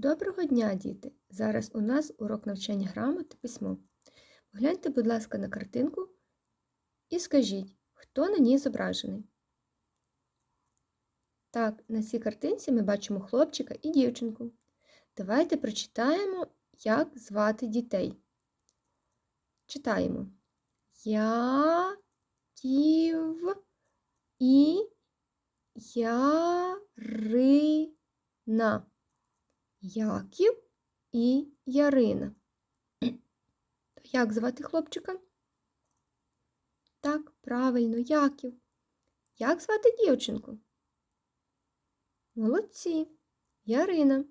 Доброго дня, діти! Зараз у нас урок навчання грамот та письмо. Погляньте, будь ласка, на картинку і скажіть, хто на ній зображений. Так, на цій картинці ми бачимо хлопчика і дівчинку. Давайте прочитаємо, як звати дітей. Читаємо. Яків і Ярина. Яків і Ярина. То як звати хлопчика? Так, правильно, Яків. Як звати дівчинку? Молодці, Ярина.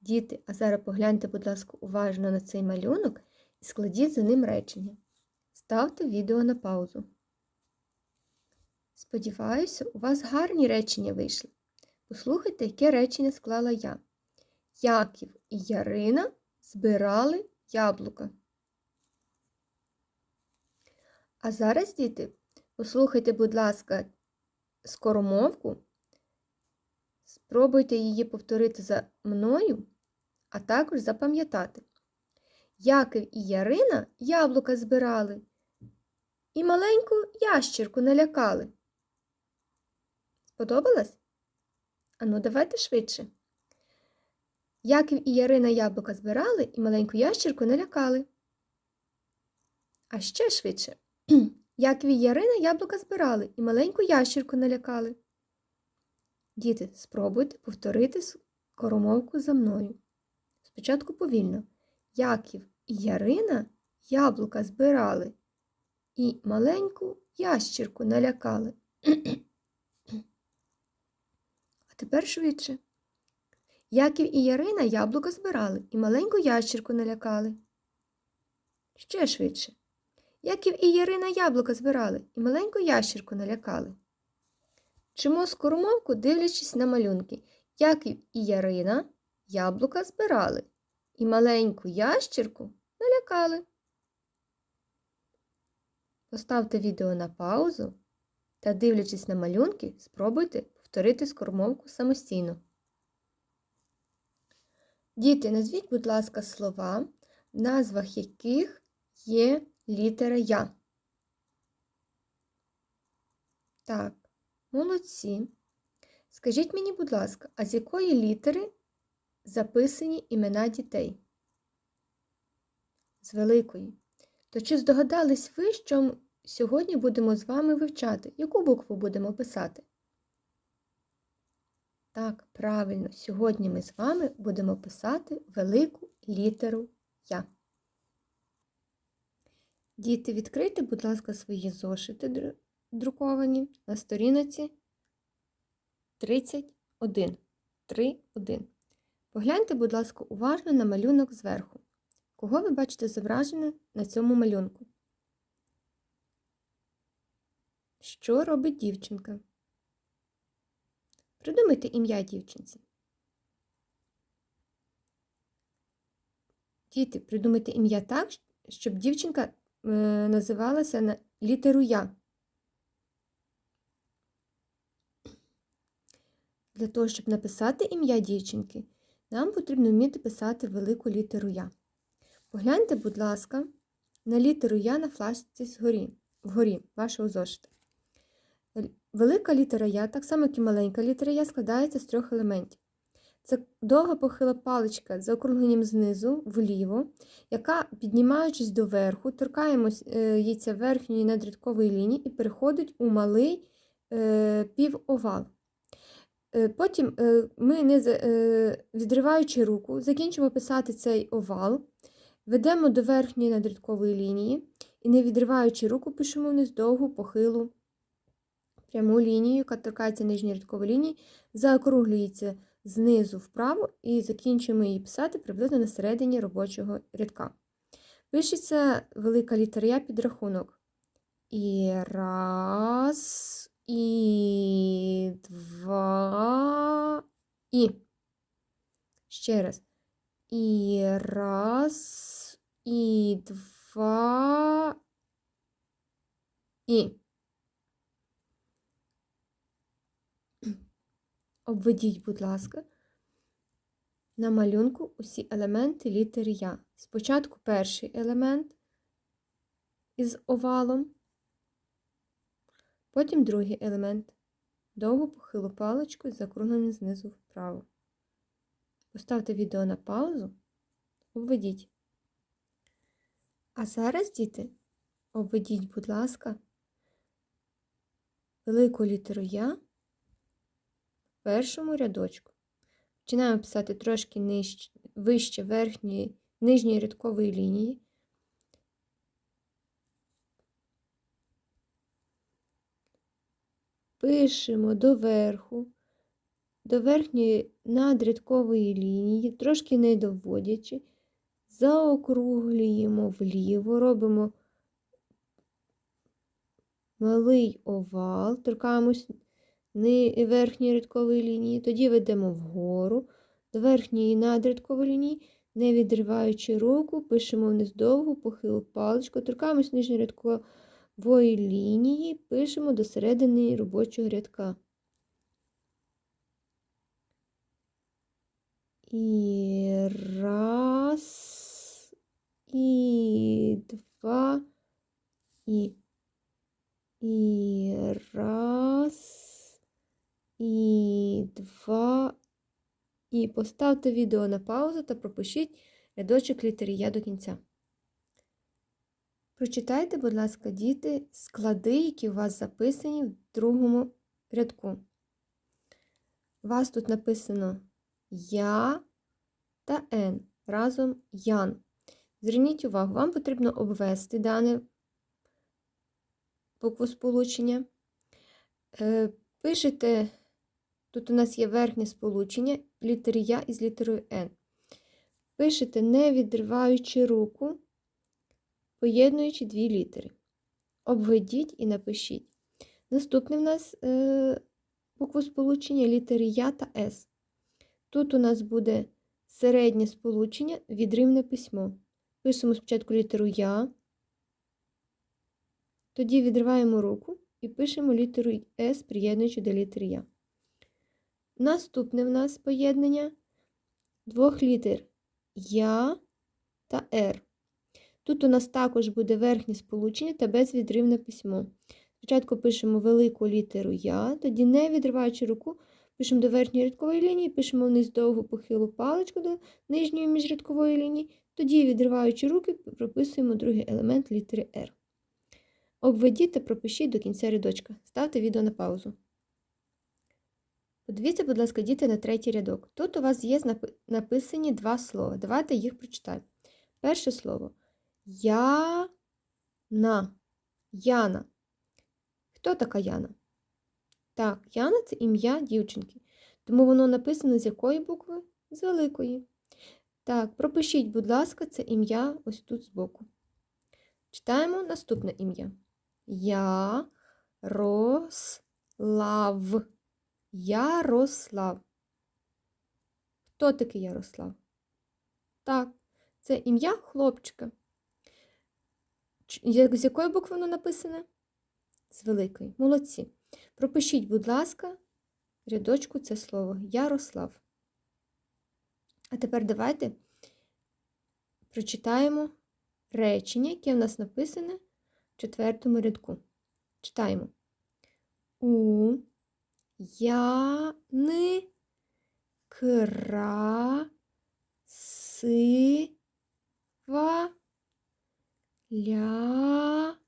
Діти, а зараз погляньте, будь ласка, уважно на цей малюнок і складіть за ним речення. Ставте відео на паузу. Сподіваюся, у вас гарні речення вийшли. Послухайте, яке речення склала я. Яків і Ярина збирали яблука. А зараз, діти, послухайте, будь ласка, скоромовку. Спробуйте її повторити за мною, а також запам'ятати. Яків і Ярина яблука збирали і маленьку ящірку налякали. Сподобалось? Ану, давайте швидше. Яків і Ярина яблука збирали і маленьку ящірку налякали. А ще швидше. Яків і Ярина яблука збирали і маленьку ящірку налякали. Діти, спробуйте повторити скоромовку за мною. Спочатку повільно. Яків і Ярина яблука збирали і маленьку ящірку налякали. А тепер швидше. Яків і Ярина яблука збирали і маленьку ящірку налякали. Ще швидше. Яків і Ярина яблука збирали і маленьку ящірку налякали. Чимо скоромовку, дивлячись на малюнки. Яків і Ярина яблука збирали і маленьку ящірку налякали. Поставте відео на паузу та, дивлячись на малюнки, спробуйте повторити скоромовку самостійно. Діти, назвіть, будь ласка, слова, в назвах яких є літера Я. Так, молодці. Скажіть мені, будь ласка, а з якої літери записані імена дітей? З великої. То чи здогадались ви, що сьогодні будемо з вами вивчати? Яку букву будемо писати? Так, правильно, сьогодні ми з вами будемо писати велику літеру Я. Діти, відкрийте, будь ласка, свої зошити друковані на сторінці 31. 3.1. Погляньте, будь ласка, уважно на малюнок зверху. Кого ви бачите зображене на цьому малюнку? Що робить дівчинка? Придумайте ім'я дівчинці. Діти, придумайте ім'я так, щоб дівчинка е, називалася на літеру Я. Для того, щоб написати ім'я дівчинки, нам потрібно вміти писати велику літеру Я. Погляньте, будь ласка, на літеру Я на флажці вгорі вашого зошита. Велика літера Я, так само як і маленька літера Я, складається з трьох елементів. Це довга похила паличка з округленням знизу вліво, яка, піднімаючись до верху, торкаємось е, яйця верхньої надрядкової лінії і переходить у малий е, півовал. Е, потім е, ми, не, відриваючи руку, закінчимо писати цей овал, ведемо до верхньої надрядкової лінії і, не відриваючи руку, пишемо вниз довгу похилу пряму лінію, яка торкається нижньої рядкової лінії, заокруглюється знизу вправо і закінчуємо її писати приблизно на середині робочого рядка. Пишеться велика літера Я підрахунок. І раз, і два, і. Ще раз. І раз, і два, і. Обведіть, будь ласка, на малюнку усі елементи літери Я. Спочатку перший елемент із овалом, потім другий елемент. Довгу похилу паличку з закругленим знизу вправо. Поставте відео на паузу, обведіть. А зараз, діти, обведіть, будь ласка, велику літеру Я першому рядочку. Починаємо писати трошки нижче, вище верхньої, нижньої рядкової лінії. Пишемо доверху, до верхньої надрядкової лінії, трошки не доводячи, заокруглюємо вліво, робимо малий овал, торкаємось верхньої рядкової лінії, тоді ведемо вгору до верхньої надрядкової лінії, не відриваючи руку, пишемо вниз довгу, похилу паличку, торкаємось нижньої рядкової лінії, пишемо до середини робочого рядка. І раз, і два, і, і раз, і два. І поставте відео на паузу та пропишіть рядочок літери Я до кінця. Прочитайте, будь ласка, діти, склади, які у вас записані в другому рядку. У вас тут написано Я та Н разом Ян. Зверніть увагу, вам потрібно обвести дане буквосполучення. Е, пишете Тут у нас є верхнє сполучення літери Я із літерою Н. Пишете, не відриваючи руку, поєднуючи дві літери. Обведіть і напишіть. Наступне в нас е, буквосполучення літери Я та С. Тут у нас буде середнє сполучення, відривне письмо. Пишемо спочатку літеру Я, тоді відриваємо руку і пишемо літеру С, приєднуючи до літери Я. Наступне в нас поєднання двох літер Я та Р. Тут у нас також буде верхнє сполучення та безвідривне письмо. Спочатку пишемо велику літеру Я, тоді, не відриваючи руку, пишемо до верхньої рядкової лінії, пишемо вниз довгу похилу паличку до нижньої міжрядкової лінії, тоді, відриваючи руки, прописуємо другий елемент літери R. Обведіть та пропишіть до кінця рядочка. Ставте відео на паузу. Подивіться, будь ласка, діти, на третій рядок. Тут у вас є написані два слова. Давайте їх прочитаємо. Перше слово Яна. Яна. Хто така Яна? Так, Яна це ім'я дівчинки. Тому воно написано з якої букви? З великої. Так, пропишіть, будь ласка, це ім'я ось тут збоку. Читаємо наступне ім'я. Ярослав. Ярослав. Хто такий Ярослав? Так, це ім'я хлопчика. З якої букви воно написане? З великої. Молодці. Пропишіть, будь ласка, рядочку це слово Ярослав. А тепер давайте прочитаємо речення, яке в нас написане в четвертому рядку. Читаємо. У Яни красива лялька.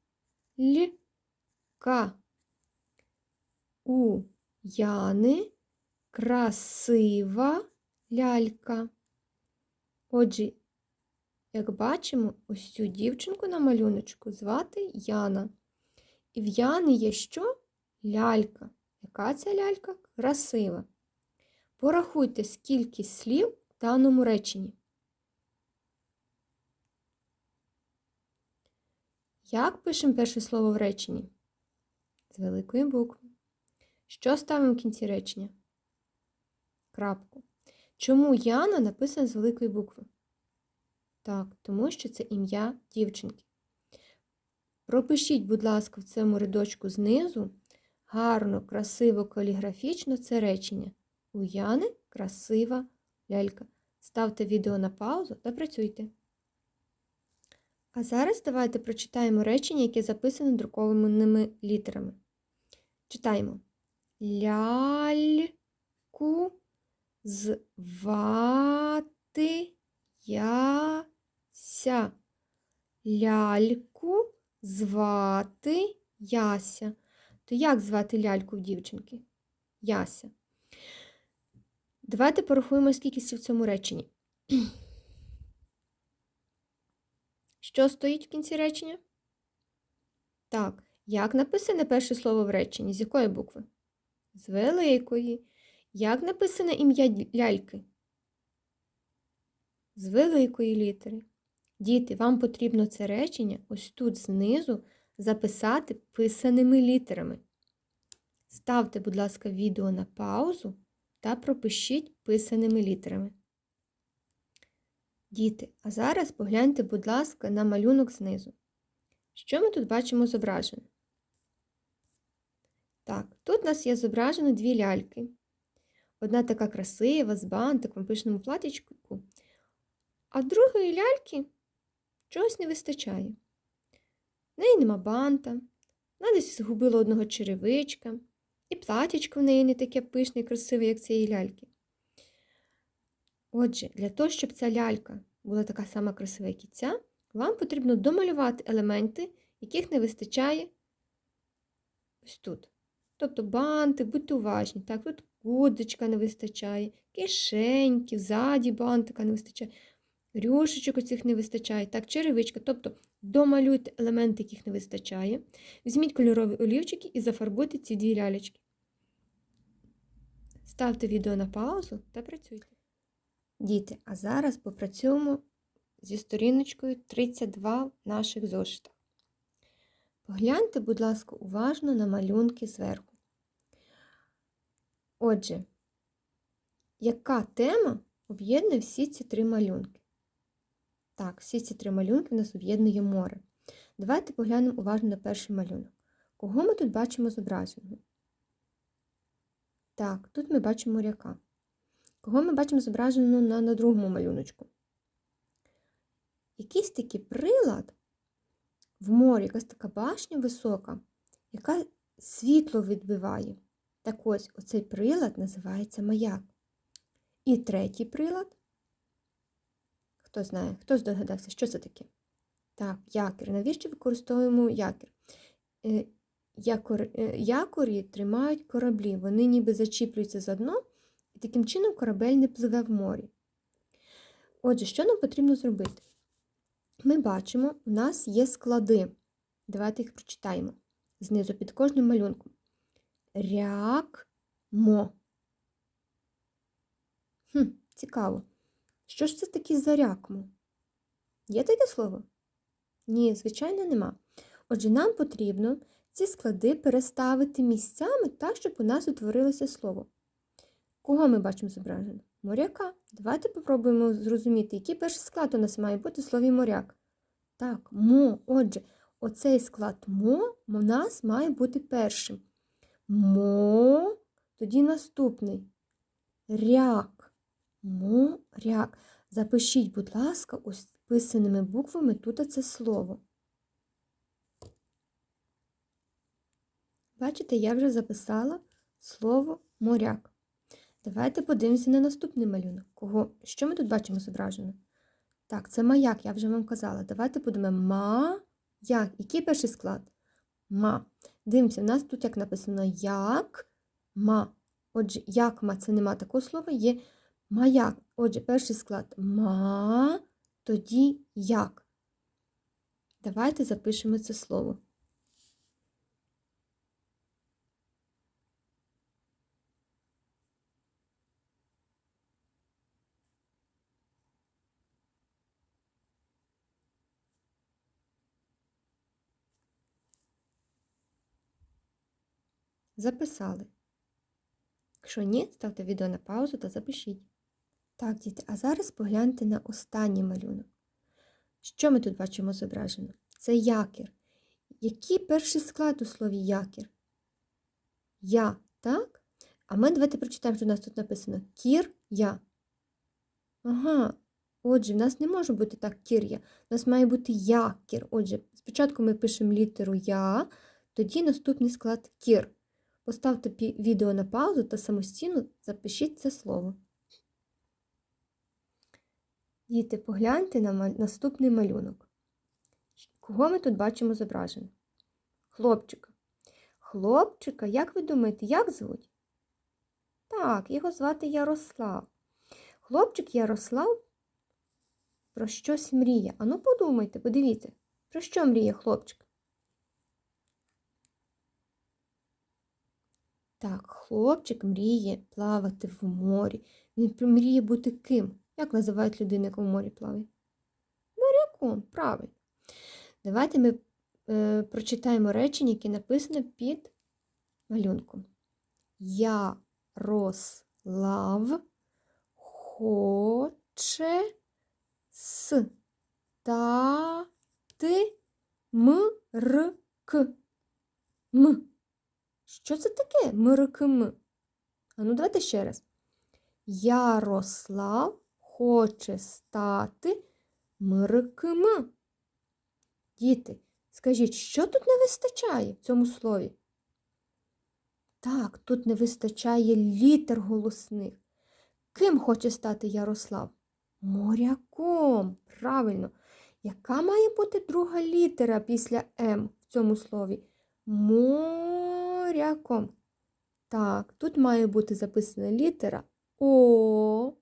У Яни красива лялька. Отже, як бачимо, ось цю дівчинку на малюночку звати Яна. І в Яни є що? Лялька. Яка ця лялька красива. Порахуйте, скільки слів в даному реченні. Як пишемо перше слово в реченні? З великої букви. Що ставимо в кінці речення? Крапку. Чому Яна написана з великої букви? Так, тому що це ім'я дівчинки. Пропишіть, будь ласка, в цьому рядочку знизу гарно, красиво, каліграфічно це речення. У Яни красива лялька. Ставте відео на паузу та працюйте. А зараз давайте прочитаємо речення, яке записане друкованими літерами. Читаємо. Ляльку звати Яся. Ляльку звати Яся. То як звати ляльку в дівчинки? Яся. Давайте порахуємо, скільки в цьому реченні. Що стоїть в кінці речення? Так, як написане перше слово в реченні? З якої букви? З великої. Як написане ім'я ляльки? З великої літери. Діти, вам потрібно це речення ось тут знизу записати писаними літерами. Ставте, будь ласка, відео на паузу та пропишіть писаними літерами. Діти, а зараз погляньте, будь ласка, на малюнок знизу. Що ми тут бачимо зображено? Так, тут у нас є зображено дві ляльки. Одна така красива, з бантиком, пишному платічку, а другої ляльки чогось не вистачає. В неї нема банта, вона десь згубила одного черевичка, і платічко в неї не таке пишне і красиве, як цієї ляльки. Отже, для того, щоб ця лялька була така сама красива, як і ця, вам потрібно домалювати елементи, яких не вистачає ось тут. Тобто банти, будьте уважні. Так, тут гудзичка не вистачає, кишеньки, ззаді бантика не вистачає, рюшечок оцих не вистачає, так, черевичка. Тобто домалюйте елементи, яких не вистачає. Візьміть кольорові олівчики і зафарбуйте ці дві лялечки. Ставте відео на паузу та працюйте. Діти, а зараз попрацюємо зі сторіночкою 32 в наших зошитах. Погляньте, будь ласка, уважно на малюнки зверху. Отже, яка тема об'єднує всі ці три малюнки? Так, всі ці три малюнки в нас об'єднує море. Давайте поглянемо уважно на перший малюнок. Кого ми тут бачимо зображеного? Так, тут ми бачимо моряка. Кого ми бачимо зображено на, на другому малюночку? Якийсь такий прилад в морі, якась така башня висока, яка світло відбиває. Так ось оцей прилад називається маяк. І третій прилад. Хто знає, хто здогадався, що це таке? Так, якір. Навіщо використовуємо якір? Е, якор, е, якорі тримають кораблі, вони ніби зачіплюються за дно, і таким чином корабель не пливе в морі. Отже, що нам потрібно зробити? Ми бачимо, у нас є склади. Давайте їх прочитаємо. Знизу під кожним малюнком. Ряк-мо. Хм, Цікаво. Що ж це таке за рякмо? Є таке слово? Ні, звичайно, нема. Отже, нам потрібно ці склади переставити місцями так, щоб у нас утворилося слово. Кого ми бачимо зображено? Моряка. Давайте попробуємо зрозуміти, який перший склад у нас має бути в слові моряк. Так, мо. Отже, оцей склад мо у нас має бути першим. Мо, тоді наступний. Ряк. Моряк. Запишіть, будь ласка, ось писаними буквами тут це слово. Бачите, я вже записала слово моряк. Давайте подивимося на наступний малюнок. Кого? Що ми тут бачимо зображено? Так, це маяк, я вже вам казала. Давайте подумаємо ма. Як? Який перший склад? Ма. Дивимося, в нас тут як написано як ма. Отже, як ма це нема такого слова, є маяк. Отже, перший склад ма, тоді як. Давайте запишемо це слово. Записали. Якщо ні, ставте відео на паузу та запишіть. Так, діти, а зараз погляньте на останній малюнок. Що ми тут бачимо зображено? Це якір. Який перший склад у слові якір? Я, так? А ми давайте прочитаємо, що у нас тут написано кір я. Ага. Отже, в нас не може бути так кір'я. У нас має бути якір. Отже, спочатку ми пишемо літеру Я, тоді наступний склад кір. Поставте відео на паузу та самостійно запишіть це слово. Діти, погляньте на наступний малюнок. Кого ми тут бачимо зображено? Хлопчика. Хлопчика, як ви думаєте, як звуть? Так, його звати Ярослав. Хлопчик Ярослав про щось мріє. Ану подумайте, подивіться, про що мріє хлопчик? Так, хлопчик мріє плавати в морі. Він мріє бути ким? Як називають людину, яка в морі плаває? Моряком, правильно. Давайте ми е, прочитаємо речення, яке написано під малюнком. Ярослав хоче стати мрк. М. Що це таке? МРКМ. А ну давайте ще раз. Ярослав хоче стати МРКМ. Діти, скажіть, що тут не вистачає в цьому слові? Так, тут не вистачає літер голосних. Ким хоче стати Ярослав? Моряком. Правильно. Яка має бути друга літера після М в цьому слові? Моряком. Так, тут має бути записана літера О.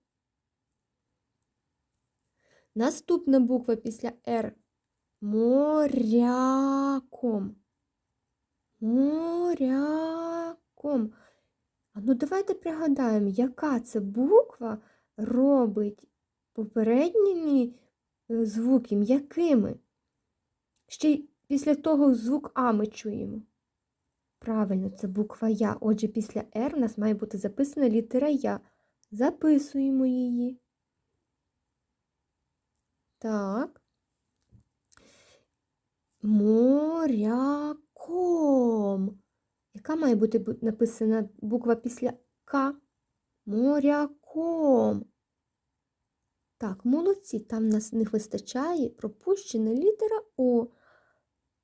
Наступна буква після Р. Моряком. Моряком. А ну давайте пригадаємо, яка це буква робить попередніми е, звуки м'якими. Ще й після того звук А ми чуємо. Правильно, це буква Я. Отже, після Р у нас має бути записана літера Я. Записуємо її. Так. Моряком. Яка має бути написана буква після К? Моряком. Так, молодці, там нас не вистачає пропущена літера О.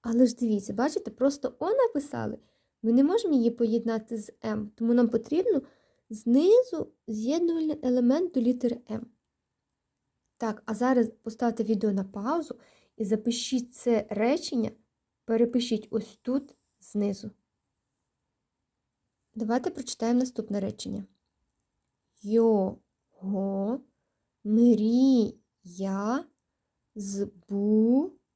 Але ж дивіться, бачите, просто О написали. Ми не можемо її поєднати з М, тому нам потрібно знизу з'єднувальний елемент до літери М. Так, а зараз поставте відео на паузу і запишіть це речення, перепишіть ось тут знизу. Давайте прочитаємо наступне речення. Його мрія збудеться.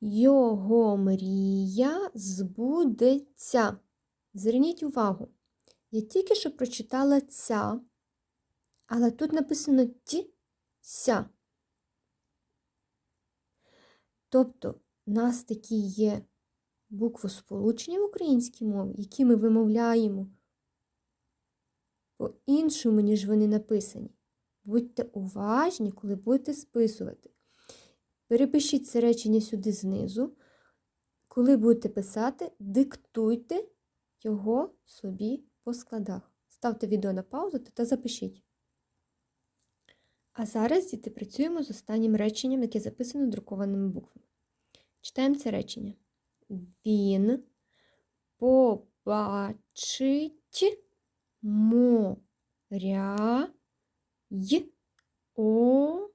Його мрія збудеться. Зверніть увагу, я тільки що прочитала ця, але тут написано ті-ся. Тобто, в нас такі є буквосполучення в українській мові, які ми вимовляємо по-іншому, ніж вони написані. Будьте уважні, коли будете списувати. Перепишіть це речення сюди знизу. Коли будете писати, диктуйте його собі по складах. Ставте відео на паузу та запишіть. А зараз, діти, працюємо з останнім реченням, яке записано друкованими буквами. Читаємо це речення. Він побачить моря й океани.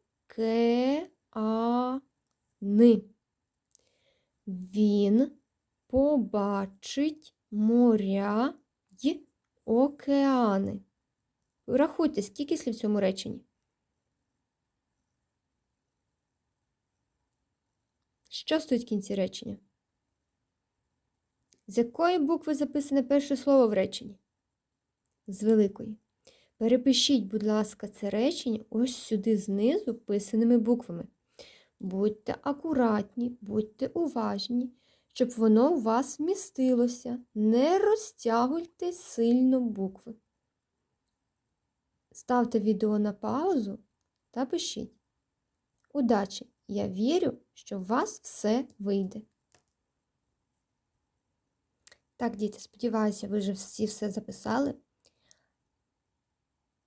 Він побачить моря й океани. Рахуйте, скільки слів в цьому реченні. Що стоїть в кінці речення? З якої букви записане перше слово в реченні? З великої. Перепишіть, будь ласка, це речення ось сюди знизу писаними буквами. Будьте акуратні, будьте уважні, щоб воно у вас вмістилося. Не розтягуйте сильно букви. Ставте відео на паузу та пишіть. Удачі! Я вірю, що у вас все вийде. Так, діти, сподіваюся, ви вже всі все записали.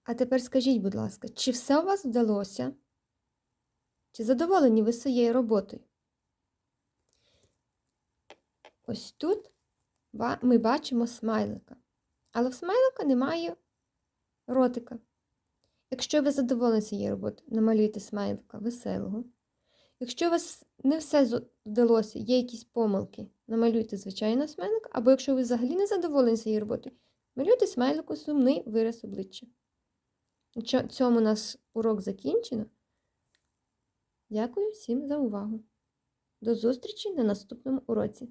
А тепер скажіть, будь ласка, чи все у вас вдалося? Чи задоволені ви своєю роботою? Ось тут ми бачимо смайлика. Але в смайлика немає ротика. Якщо ви задоволені цією роботою, намалюйте смайлика веселого. Якщо у вас не все вдалося, є якісь помилки, намалюйте звичайно смайлик, або якщо ви взагалі не задоволені цією роботою, малюйте смайлику сумний вираз обличчя. Цьому наш урок закінчено. Дякую всім за увагу. До зустрічі на наступному уроці.